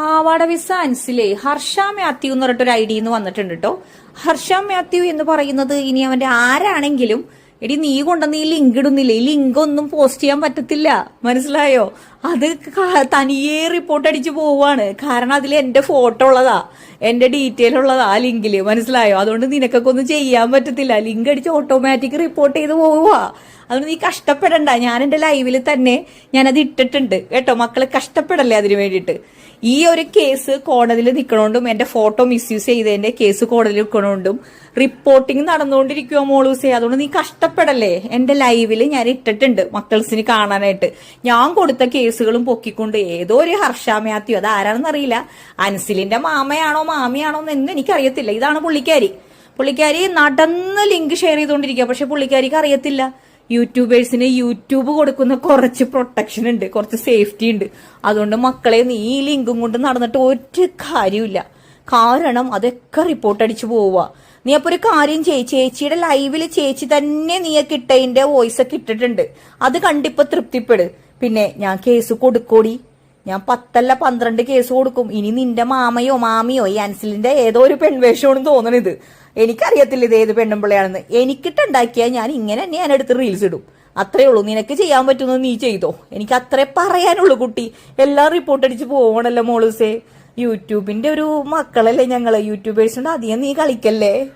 പാവാട വിസ അൻസിലെ ഹർഷ മാത്യു എന്ന് പറഞ്ഞിട്ടൊരു ഐ ഡിന്ന് വന്നിട്ടുണ്ട് കേട്ടോ ഹർഷ മാത്യു എന്ന് പറയുന്നത് ഇനി അവന്റെ ആരാണെങ്കിലും എടി നീ കൊണ്ടുവന്ന് ഈ ലിങ്ക് ഇടുന്നില്ല? ഈ ലിങ്ക് ഒന്നും പോസ്റ്റ് ചെയ്യാൻ പറ്റത്തില്ല. മനസ്സിലായോ? അത് തനിയെ റിപ്പോർട്ട് അടിച്ചു പോവാണ്. കാരണം അതിൽ എന്റെ ഫോട്ടോ ഉള്ളതാ. എന്റെ ഡീറ്റെയിൽ ഉള്ളതാ ആ ലിങ്കിൽ മനസ്സിലായോ? അതുകൊണ്ട് നിനക്കൊക്കെ ഒന്നും ചെയ്യാൻ പറ്റത്തില്ല. ലിങ്ക് അടിച്ച് ഓട്ടോമാറ്റിക് റിപ്പോർട്ട് ചെയ്ത് പോവുക അതുകൊണ്ട് നീ കഷ്ടപ്പെടണ്ട. ഞാൻ എന്റെ ലൈവിൽ തന്നെ ഞാനത് ഇട്ടിട്ടുണ്ട്. കേട്ടോ മക്കളെ കഷ്ടപ്പെടല്ലേ അതിന് വേണ്ടിയിട്ട്? ഈ ഒരു കേസ് കോടതിയിൽ നിൽക്കണോണ്ടും എന്റെ ഫോട്ടോ മിസ്യൂസ് ചെയ്തതിന്റെ കേസ് കോടതിയിൽ നിൽക്കണോണ്ടും റിപ്പോർട്ടിംഗ് നടന്നുകൊണ്ടിരിക്കുവോ മോളൂസേ. അതുകൊണ്ട് നീ കഷ്ടപ്പെടല്ലേ? എന്റെ ലൈവിൽ ഞാൻ ഇട്ടിട്ടുണ്ട് മക്കൾസിന് കാണാനായിട്ട്. ഞാൻ കൊടുത്ത കേസുകളും പൊക്കിക്കൊണ്ട് ഏതോ ഒരു ഹർഷാമയാത്തി അത് ആരാണെന്ന് അറിയില്ല. അൻസിലിന്റെ മാമയാണോ മാമിയാണോ എന്ന് എനിക്കറിയത്തില്ല. ഇതാണ് പുള്ളിക്കാരി. പുള്ളിക്കാരി നടന്ന് ലിങ്ക് ഷെയർ ചെയ്തുകൊണ്ടിരിക്കുക പക്ഷെ പുള്ളിക്കാരിക്ക് അറിയത്തില്ല. യൂട്യൂബേഴ്സിന് യൂട്യൂബ് കൊടുക്കുന്ന കുറച്ച് പ്രൊട്ടക്ഷൻ ഉണ്ട് കുറച്ച് സേഫ്റ്റി ഉണ്ട്. അതുകൊണ്ട് മക്കളെ നീ ലിങ്കും കൊണ്ട് നടന്നിട്ട് ഒരു കാര്യമില്ല കാരണം അതൊക്കെ റിപ്പോർട്ട് അടിച്ചു പോവുക നീ അപ്പൊ ഒരു കാര്യം ചെയ് ചേച്ചിയുടെ ലൈവിൽ ചേച്ചി തന്നെ നീയൊക്കെ ഇട്ടതിന്റെ വോയിസ് ഒക്കെ ഇട്ടിട്ടുണ്ട്. അത് കണ്ടിപ്പോ തൃപ്തിപ്പെട്. പിന്നെ ഞാൻ കേസ് കൊടുക്കോടി? ഞാൻ പത്തല്ല പന്ത്രണ്ട് കേസ് കൊടുക്കും. ഇനി നിന്റെ മാമയോ മാമിയോ ഈ അൻസിലിന്റെ ഏതോ ഒരു പെൺവേഷമാണെന്ന് തോന്നണിത്. എനിക്കറിയത്തില്ല ഇത് ഏത് പെണ്ണുമ്പിള്ളയാണെന്ന്. എനിക്കിട്ടുണ്ടാക്കിയാൽ ഞാൻ ഇങ്ങനെ തന്നെ ഞാൻ എടുത്ത് റീൽസ് ഇടും. അത്രേ ഉള്ളൂ. നിനക്ക് ചെയ്യാൻ പറ്റുന്നത് നീ ചെയ്തോ? എനിക്ക് അത്രേ പറയാനുള്ളൂ കുട്ടി. എല്ലാം റിപ്പോർട്ട് അടിച്ച് പോവണല്ലോ മോളൂസേ. യൂട്യൂബിന്റെ ഒരു മക്കളല്ലേ ഞങ്ങൾ. യൂട്യൂബേഴ്സിനോട് അധികം നീ കളിക്കല്ലേ?